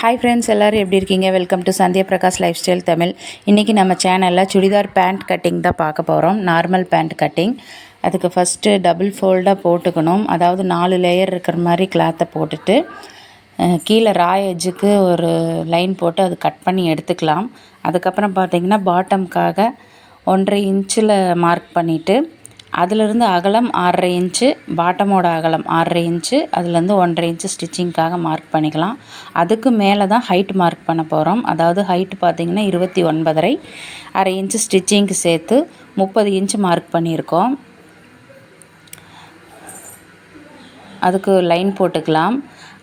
Hi friends எல்லோரும் எப்படி இருக்கீங்க? Welcome to Sandhya Prakash lifestyle Tamil இன்றைக்கி நம்ம சேனலில் சுடிதார் பேண்ட் கட்டிங் தான் பார்க்க போகிறோம் நார்மல் பேண்ட் கட்டிங் அதுக்கு ஃபஸ்ட்டு டபுள் ஃபோல்டாக போட்டுக்கணும். அதாவது நாலு லேயர் இருக்கிற மாதிரி கிளாத்தை போட்டுட்டு கீழே ராய் எஜ்ஜுக்கு ஒரு லைன் போட்டு அது கட் பண்ணி எடுத்துக்கலாம். அதுக்கப்புறம் பார்த்திங்கன்னா பாட்டம்காக ஒன்றரை இன்ச்சில் மார்க் பண்ணிவிட்டு அதிலிருந்து அகலம் ஆறரை இன்ச்சு பாட்டமோட அகலம் ஆறரை இன்ச்சு அதுலேருந்து ஒன்றரை இன்ச்சு ஸ்டிச்சிங்க்காக மார்க் பண்ணிக்கலாம். அதுக்கு மேலே தான் ஹைட் மார்க் பண்ண போகிறோம் அதாவது ஹைட் பார்த்திங்கன்னா இருபத்தி ஒன்பதரை அரை இன்ச்சு ஸ்டிச்சிங்க்கு சேர்த்து முப்பது இன்ச்சு மார்க் பண்ணியிருக்கோம். அதுக்கு லைன் போட்டுக்கலாம்.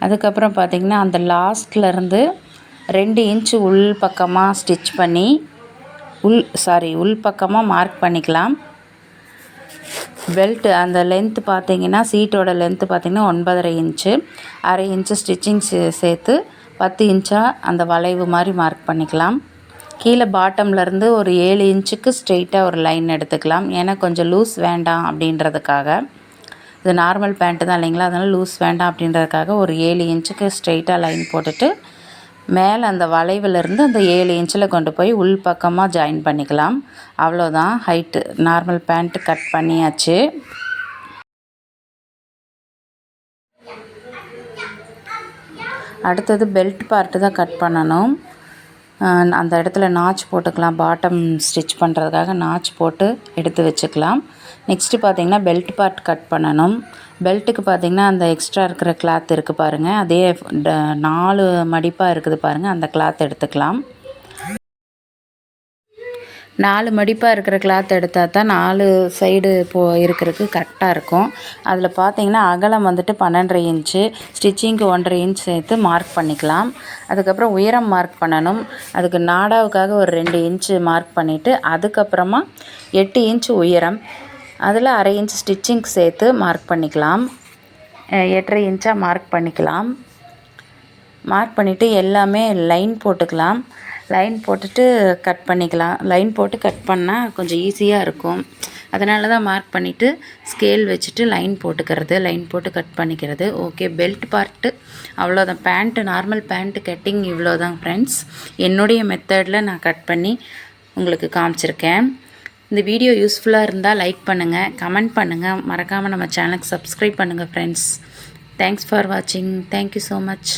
அதுக்கப்புறம் பார்த்திங்கன்னா அந்த லாஸ்ட்லேருந்து ரெண்டு இன்ச்சு உள் பக்கமாக ஸ்டிச் பண்ணி உள் சாரி உள் பக்கமாக மார்க் பண்ணிக்கலாம். பெல்ட்டு அந்த லென்த்து பார்த்தீங்கன்னா சீட்டோட லென்த்து பார்த்தீங்கன்னா ஒன்பதரை இன்ச்சு அரை இன்ச்சு ஸ்டிச்சிங் சே சேர்த்து பத்து இன்ச்சாக அந்த வளைவு மாதிரி மார்க் பண்ணிக்கலாம். கீழே பாட்டம்லேருந்து ஒரு ஏழு இன்ச்சுக்கு ஸ்ட்ரெயிட்டாக ஒரு லைன் எடுத்துக்கலாம். ஏன்னா கொஞ்சம் லூஸ் வேண்டாம் அப்படின்றதுக்காக. இது நார்மல் பேண்ட்டு தான் இல்லைங்களா? அதனால் லூஸ் வேண்டாம் அப்படின்றதுக்காக ஒரு ஏழு இன்ச்சுக்கு ஸ்ட்ரெயிட்டாக லைன் போட்டுட்டு மேலே அந்த வளைவிலிருந்து அந்த ஏழு இன்ச்சில் கொண்டு போய் உள் பக்கமாக ஜாயின் பண்ணிக்கலாம். அவ்வளோதான் ஹைட்டு நார்மல் பேண்ட்டு கட் பண்ணியாச்சு. அடுத்தது பெல்ட் பார்ட்டு தான் கட் பண்ணணும். அந்த இடத்துல நாச் போட்டுக்கலாம் பாட்டம் ஸ்டிச் பண்ணுறதுக்காக நாச் போட்டு எடுத்து வச்சுக்கலாம். நெக்ஸ்ட்டு பார்த்தீங்கன்னா பெல்ட் பார்ட் கட் பண்ணணும். பெல்ட்டுக்கு பார்த்தீங்கன்னா அந்த எக்ஸ்ட்ரா இருக்கிற கிளாத் இருக்குது பாருங்கள் அதே ட- நாலு மடிப்பாக இருக்குது பாருங்கள் அந்த கிளாத் எடுத்துக்கலாம். நாலு மடிப்பாக இருக்கிற கிளாத் எடுத்தால் தான் நாலு சைடு போ இருக்கிறதுக்கு கரெக்டாக இருக்கும். அதில் பார்த்தீங்கன்னா அகலம் வந்துட்டு பன்னெண்டரை இன்ச்சு ஸ்டிச்சிங்க்கு ஒன்றரை இன்ச் சேர்த்து மார்க் பண்ணிக்கலாம். அதுக்கப்புறம் உயரம் மார்க் பண்ணணும். அதுக்கு நாடாவுக்காக ஒரு ரெண்டு இன்ச்சு மார்க் பண்ணிவிட்டு அதுக்கப்புறமா எட்டு இன்ச் உயரம் அதில் அரை இன்ச் ஸ்டிச்சிங் சேர்த்து மார்க் பண்ணிக்கலாம். எட்டரை இன்ச்சாக மார்க் பண்ணிக்கலாம். மார்க் பண்ணிவிட்டு எல்லாமே லைன் போட்டுக்கலாம். லைன் போட்டுட்டு கட் பண்ணிக்கலாம். லைன் போட்டு கட் பண்ணால் கொஞ்சம் ஈஸியாக இருக்கும். அதனால தான் மார்க் பண்ணிவிட்டு ஸ்கேல் வச்சுட்டு லைன் போட்டுக்கிறது. லைன் போட்டு கட் பண்ணிக்கிறது. ஓகே பெல்ட் பார்ட்டு அவ்வளோதான் பேண்ட்டு நார்மல் பேண்ட்டு கட்டிங் இவ்வளோதான் ஃப்ரெண்ட்ஸ் என்னுடைய மெத்தடில் நான் கட் பண்ணி உங்களுக்கு காமிச்சிருக்கேன். இந்த வீடியோ யூஸ்ஃபுல்லாக இருந்தால் லைக் பண்ணுங்கள் கமெண்ட் பண்ணுங்கள் மறக்காமல் நம்ம சேனலுக்கு சப்ஸ்கிரைப் பண்ணுங்கள் ஃப்ரெண்ட்ஸ் தேங்க்ஸ் ஃபார் வாட்சிங் தேங்க்யூ ஸோ மச்